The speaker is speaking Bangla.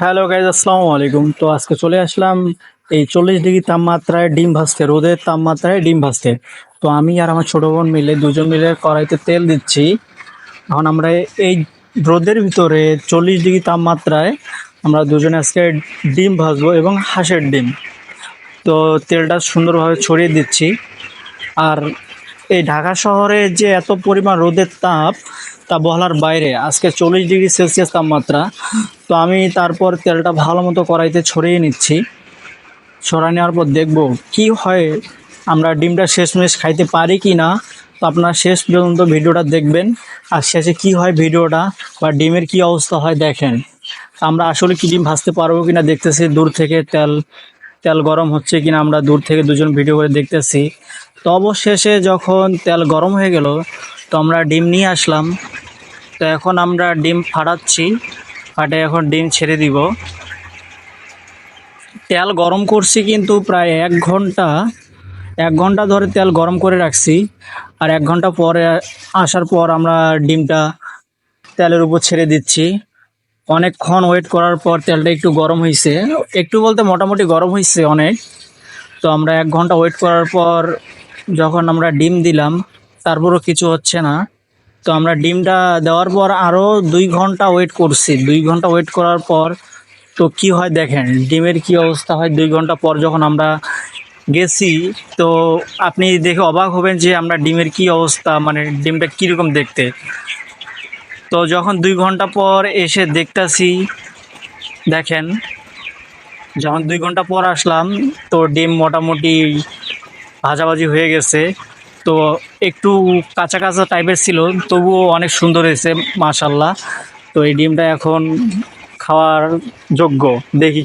হ্যালো গাইজ আসসালামু আলাইকুম। তো আজকে চলে আসলাম এই চল্লিশ ডিগ্রি তাপমাত্রায় ডিম ভাজতে, রোদের তাপমাত্রায় ডিম ভাজতে। তো আমি আর আমার ছোটো বোন মিলে দুজন মিলে কড়াইতে তেল দিচ্ছি। এখন আমরা এই রোদের ভিতরে চল্লিশ ডিগ্রি তাপমাত্রায় আমরা দুজনে আজকে ডিম ভাজবো এবং হাঁসের ডিম। তো তেলটা সুন্দরভাবে ছড়িয়ে দিচ্ছি। আর এই ঢাকা শহরে যে এত পরিমাণ রোদের তাপ তা বলার বাইরে আজকে চল্লিশ ডিগ্রি সেলসিয়াস তাপমাত্রা তো আমি তারপর তেলটা ভালো মতো কড়াইতে ছড়িয়ে নিচ্ছি। ছড়া নেওয়ার পর দেখব কি হয়, আমরা ডিমটা শেষমেশ খাইতে পারি কি না। তো আপনারা শেষ পর্যন্ত ভিডিওটা দেখবেন, আর শেষে কি হয় ভিডিওটা বা ডিমের কি অবস্থা হয় দেখেন। আমরা আসলে কি ডিম ভাজতে পারব কি না দেখতেছি, দূর থেকে তেল তেল গরম হচ্ছে কিনা আমরা দূর থেকে দুজন ভিডিও করে দেখতেছি। তো অবশেষে যখন তেল গরম হয়ে গেল, তো আমরা ডিম নিয়ে আসলাম। তো এখন আমরা ডিম ফাটাচ্ছি। ফাটে এখন ডিম ছেড়ে দিব। তেল গরম করছি কিন্তু প্রায় এক ঘণ্টা এক ঘণ্টা ধরে তেল গরম করে রাখছি। আর এক ঘণ্টা পরে আসার পর আমরা ডিমটা তেলের উপর ছেড়ে দিচ্ছি। অনেকক্ষণ ওয়েট করার পর তেলটা একটু গরম হয়েছে একটু বলতে মোটামুটি গরম হয়েছে অনেক। তো আমরা এক ঘণ্টা ওয়েট করার পর যখন আমরা ডিম দিলাম, তারপরও কিছু হচ্ছে না। তো আমরা ডিমটা দেওয়ার পর আরও দুই ঘণ্টা ওয়েট করছি। দুই ঘণ্টা ওয়েট করার পর তো কি হয় দেখেন, ডিমের কি অবস্থা হয় দুই ঘণ্টা পর যখন আমরা গেছি, তো আপনি দেখে অবাক হবেন যে আমরা ডিমের কি অবস্থা মানে ডিমটা কীরকম দেখতে। তো যখন দুই ঘণ্টা পর এসে দেখতাছি, দেখেন, যখন দুই ঘণ্টা পর আসলাম, তো ডিম মোটামুটি ভাজাভাজি হয়ে গেছে। তো একটু কাঁচা কাঁচা টাইপের ছিল, তবুও অনেক সুন্দর হয়েছে মাশাল্লাহ তো এই ডিমটা এখন খাওয়ার যোগ্য, দেখি